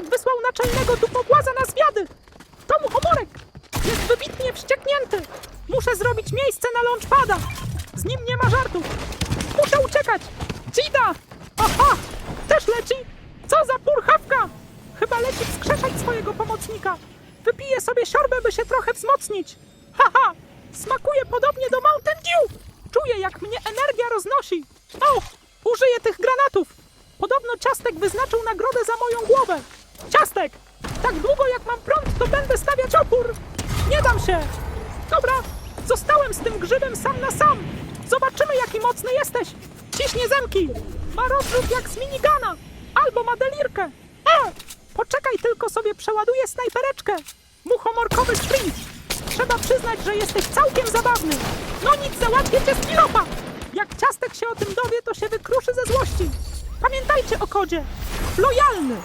Ciastek wysłał naczelnego dupowłaza na zwiady. To muchomorek. Jest wybitnie wścieknięty. Muszę zrobić miejsce na launchpada. Z nim nie ma żartów. Muszę uciekać. Dzida! Aha! Też leci? Co za purchawka! Chyba leci wskrzeszać swojego pomocnika. Wypiję sobie siorbę, by się trochę wzmocnić. Haha! Smakuje podobnie do Mountain Dew! Czuję, jak mnie energia roznosi. O! Użyję tych granatów! Podobno Ciastek wyznaczył nagrodę za moją głowę. Ciastek! Tak długo jak mam prąd, to będę stawiać opór! Nie dam się! Dobra, zostałem z tym grzybem sam na sam. Zobaczymy, jaki mocny jesteś. Ciśnie zemki. Ma rozrzut jak z minigana. Albo ma delirkę. E! Poczekaj, tylko sobie przeładuję snajpereczkę. Muchomorkowy sprint. Trzeba przyznać, że jesteś całkiem zabawny. No nic, załatwię cię z kilopa. Jak ciastek się o tym dowie, to się wykruszy ze złości. Pamiętajcie o kodzie. Lojalny.